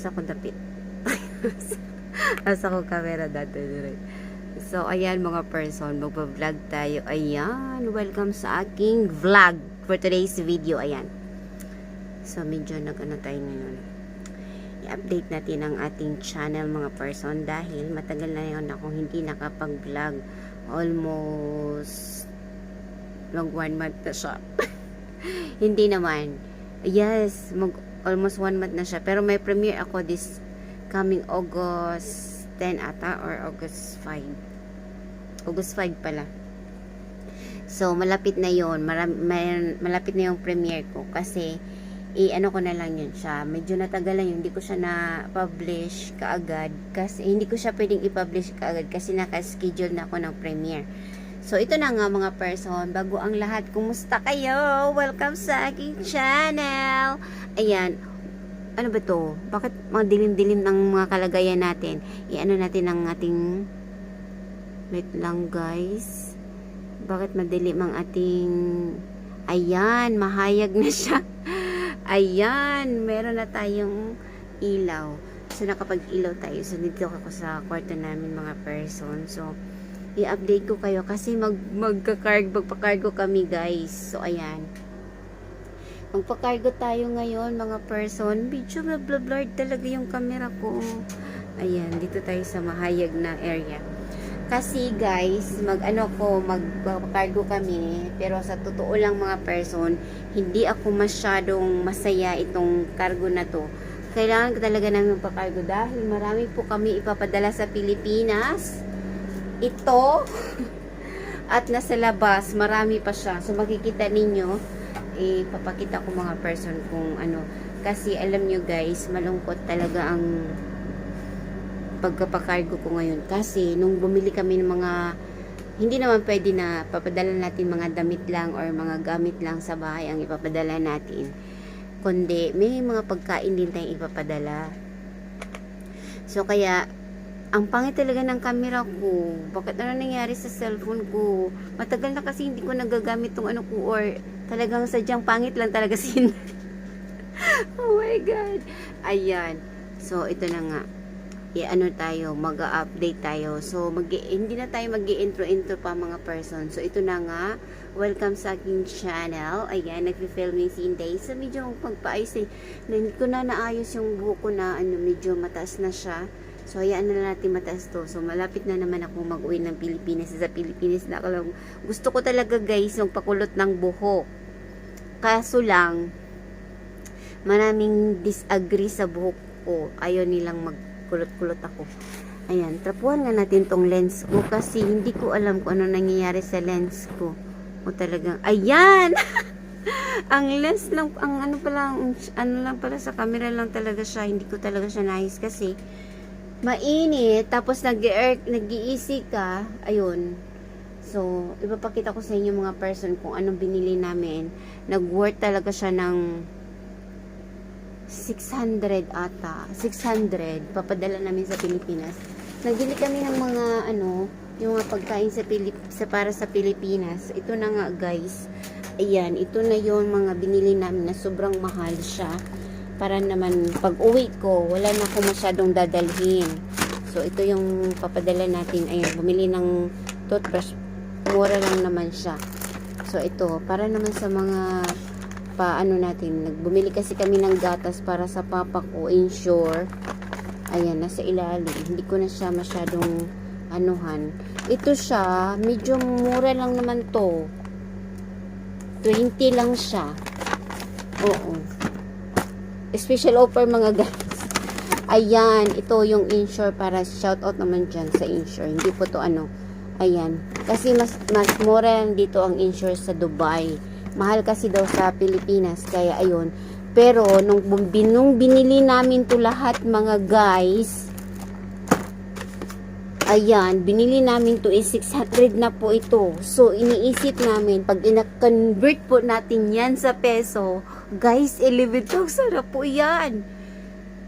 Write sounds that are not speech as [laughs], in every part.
Asa ko dapit. [laughs] Asa ko camera dati dire. So, ayan mga person, magpa-vlog tayo. Ayan, welcome sa aking vlog for today's video. Ayan. So, medyo nag-ano tayo ngayon. I-update natin ang ating channel mga person dahil matagal na yun akong hindi nakapag-vlog. Almost long one month na siya. [laughs] hindi naman. Yes, mag almost one month na siya. Pero may premiere ako this coming August 10 ata or August 5. August 5 pala. So, malapit na yon malapit na yung premiere ko kasi i-ano ko na lang yun siya. Medyo natagalan yun. Hindi ko siya na-publish kaagad. Kasi hindi ko siya pwedeng i-publish kaagad kasi naka-schedule na ako ng premiere. So, ito na nga mga person. Bago ang lahat, kumusta kayo? Welcome sa aking channel. Ayan. Ano ba to? Bakit mga dilim-dilim ng mga kalagayan natin? I-ano natin ang ating... Wait lang guys. Bakit madilim ang ating... Ayan, mahayag na siya. [laughs] Ayan, meron na tayong ilaw. So, nakapag-ilaw tayo. So, dito ako sa kwarto namin mga person. So, i-update ko kayo kasi mag magka-cargo, magpa-cargo kami guys. So, ayan. Magpa-cargo tayo ngayon mga person. Medyo blurred talaga yung camera ko. Ayan, dito tayo sa mahayag na area. Kasi guys, mag ano ko, magpa-cargo kami. Pero sa totoo lang mga person, hindi ako masyadong masaya itong cargo na to. Kailangan talaga namin magpa-cargo dahil marami po kami ipapadala sa Pilipinas. Ito, [laughs] at nasa labas, marami pa siya. So makikita ninyo, eh, papakita ko mga person kung ano. Kasi alam nyo guys, malungkot talaga ang pagkapakargo ko ngayon. Kasi nung bumili kami ng mga, hindi naman pwede na papadala natin mga damit lang or mga gamit lang sa bahay ang ipapadala natin. Kundi may mga pagkain din tayong ipapadala. So kaya, ang pangit talaga ng camera ko. Bakit ano nangyari sa cellphone ko? Matagal na kasi hindi ko nagagamit tong ano ko or talagang sadyang pangit lang talaga [laughs] sin. oh my God. Ayan. So, ito na nga. I-ano tayo, mag-update tayo. So, mag hindi na tayo mag intro-intro pa mga person. So, ito na nga. Welcome sa aking channel. Ayan, nag-filming si Inday. So, medyo pagpaayos eh. Hindi ko na naayos yung buhok ko na ano, medyo mataas na siya. So, hayaan na natin mataas to. So, malapit na naman ako mag-uwi ng Pilipinas. Sa Pilipinas na ako. Gusto ko talaga guys, magpakulot ng buhok. Kaso lang, maraming disagree sa buhok ko. Ayaw nilang magkulot-kulot ako. Ayan, trapuhan nga natin tong lens ko kasi hindi ko alam kung ano nangyayari sa lens ko. O talagang, ayan! [laughs] ang lens lang, ang ano pala, ano lang pala sa camera lang talaga siya. Hindi ko talaga siya nais kasi mainit, tapos nag-air, nag-iisi ka, ayun. So, ipapakita ko sa inyo mga person kung anong binili namin. Nag-worth talaga siya ng 600 ata. 600. Papadala namin sa Pilipinas. Nagbili kami ng mga ano, yung mga pagkain sa Pilip sa para sa Pilipinas. Ito na nga guys. Ayan, ito na yon mga binili namin na sobrang mahal siya. Para naman pag uwi ko, wala na ako masyadong dadalhin. So, ito yung papadala natin. Ayan, bumili ng toothbrush. Mura lang naman siya. So, ito, para naman sa mga paano natin, nagbumili kasi kami ng gatas para sa papa ko, ensure. Ayan, nasa ilalim. Hindi ko na siya masyadong anuhan. Ito siya, medyo mura lang naman to. 20 lang siya. Oo. Special offer mga guys. Ayan, ito yung insure para shout out naman dyan sa insure. Hindi po to ano. Ayan. Kasi mas, mas mura dito ang insure sa Dubai. Mahal kasi daw sa Pilipinas. Kaya ayun. Pero nung, nung binili namin to lahat mga guys, Ayan, binili namin to is 600 na po ito. So, iniisip namin, pag ina-convert po natin yan sa peso, guys, 11,000 na po yan.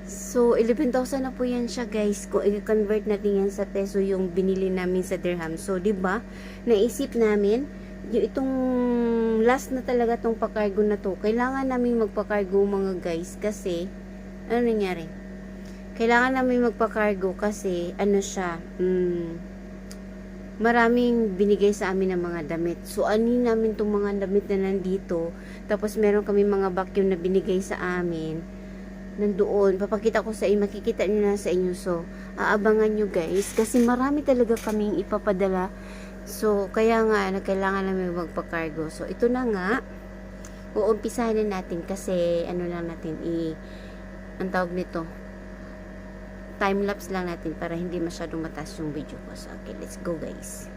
So, 11,000 na po yan siya, guys. Kung i-convert natin yan sa peso, yung binili namin sa dirham. So, ba Naisip namin, yung itong last na talaga tong pakargo na to, kailangan namin magpakargo mga guys kasi ano nangyari? Kailangan namin magpa-cargo kasi, ano siya, mm, maraming binigay sa amin ng mga damit. So, anin namin itong mga damit na nandito. Tapos, meron kami mga vacuum na binigay sa amin. Nandoon. Papakita ko sa inyo. Makikita nyo na sa inyo. So, aabangan nyo guys. Kasi marami talaga kaming ipapadala. So, kaya nga, kailangan namin magpa-cargo. So, ito na nga. Uumpisahan na natin kasi, ano lang natin, i, ang tawag nito, time-lapse lang natin para hindi masyadong mataas yung video ko. So, okay, let's go guys.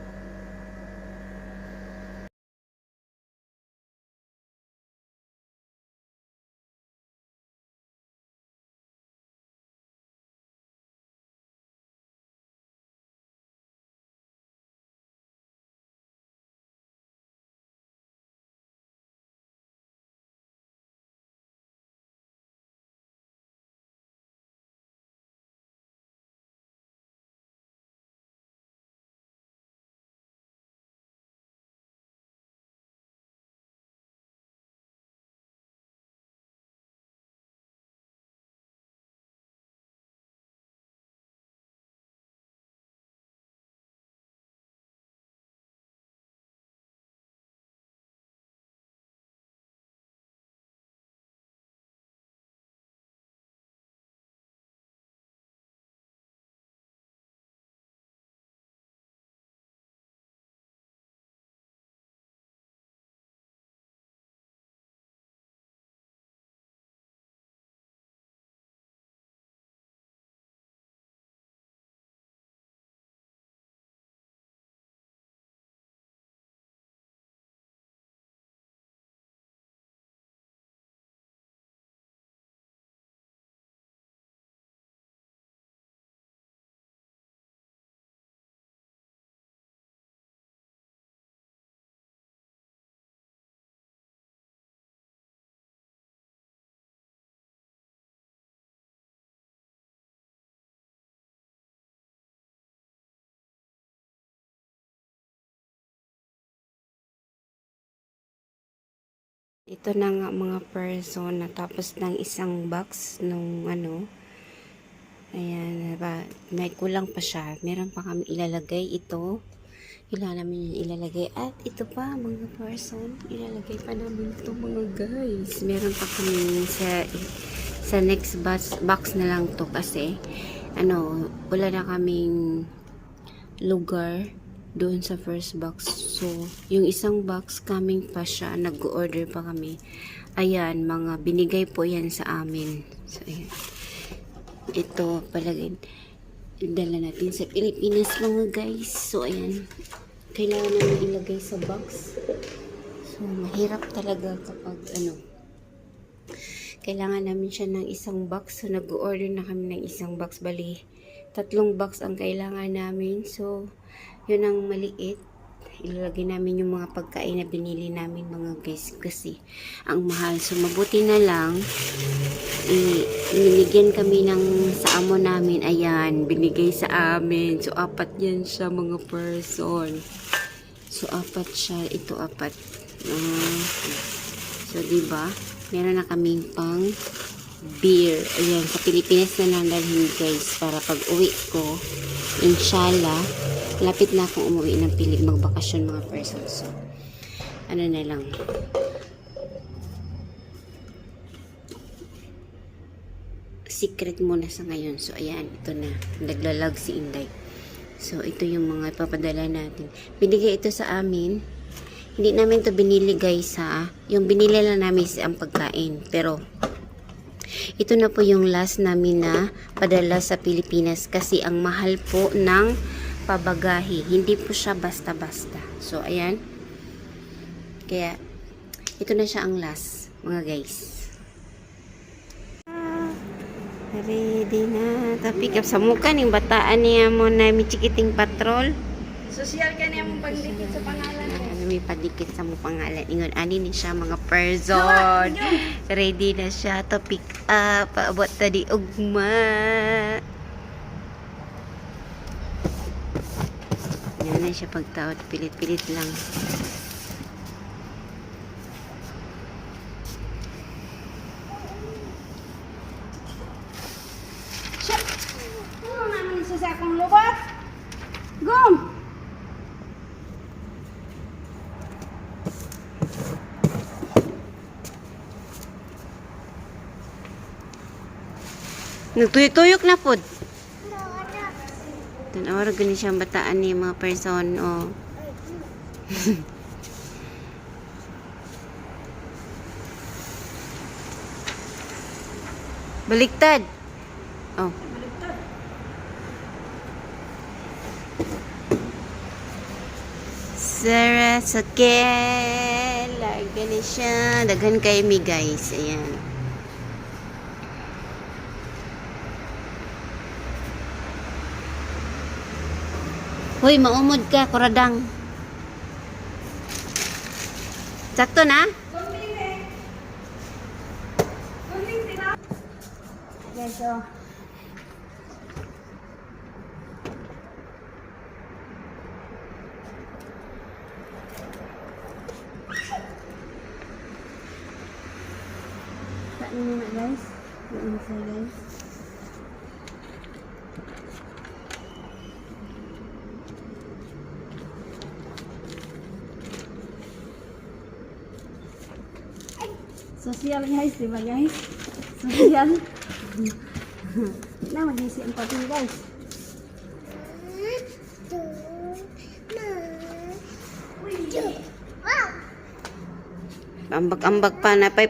Ito na nga mga person na tapos ng isang box nung ano. Ayan, ba, may kulang pa siya. Meron pa kami ilalagay ito. Kailangan namin yung ilalagay. At ito pa mga person, ilalagay pa namin ito mga guys. Meron pa kami sa sa next box, box na lang to kasi ano, wala na kaming lugar doon sa first box. So, yung isang box coming pa siya, nag-order pa kami. Ayan, mga binigay po yan sa amin. So, ayan. Ito, palagay, dala natin sa Pilipinas mga guys. So, ayan. Kailangan namin ilagay sa box. So, mahirap talaga kapag ano, kailangan namin siya ng isang box. So, nag-order na kami ng isang box. Bali, tatlong box ang kailangan namin. So, yun ang maliit. Ilalagay namin yung mga pagkain na binili namin mga guys kasi ang mahal. So, mabuti na lang binigyan kami ng sa amo namin. Ayan, binigay sa amin. So, apat yan siya mga person. So, apat siya. Ito, apat. Ah, so, diba? Meron na kaming pang beer. Ayan, sa Pilipinas na lang dalhin guys para pag uwi ko, inshallah, lapit na akong umuwi ng Pilip magbakasyon mga person. So, ano na lang. Secret muna sa ngayon. So, ayan, ito na. Naglalag si Inday. So, ito yung mga ipapadala natin. Binigay ito sa amin. Hindi namin to binili guys ha. Yung binili lang namin is ang pagkain. Pero, ito na po yung last namin na padala sa Pilipinas kasi ang mahal po ng pabagahi. Hindi po siya basta-basta. So, ayan. Kaya, ito na siya ang last, mga guys. Ready na. Tapik up sa mukha ng bataan niya mo na may chikiting patrol. Social ka niya mong pagdikit sa pangalan. Ano may padikit sa mo pangalan. Ingon, ani ni siya mga person. Ready na siya to pick up. Paabot tadi ugma. na siya pagtaod. Pilit-pilit lang. Ano sa akong lubot. Gum! Nagtuyok-tuyok na po. Tanawa ra gani siyang bataan ni mga person oh. [laughs] Baliktad. Oh. Sarah Sakel. Gani siya. Daghan kay mi guys. Ayan. Hoy, maumod ka, kuradang. Sakto na? Yes, oh. Saan na guys? Yung isa guys. Social guys, di ba guys? Social. na, mag-isi ang patin guys. Ambag-ambag pa na pay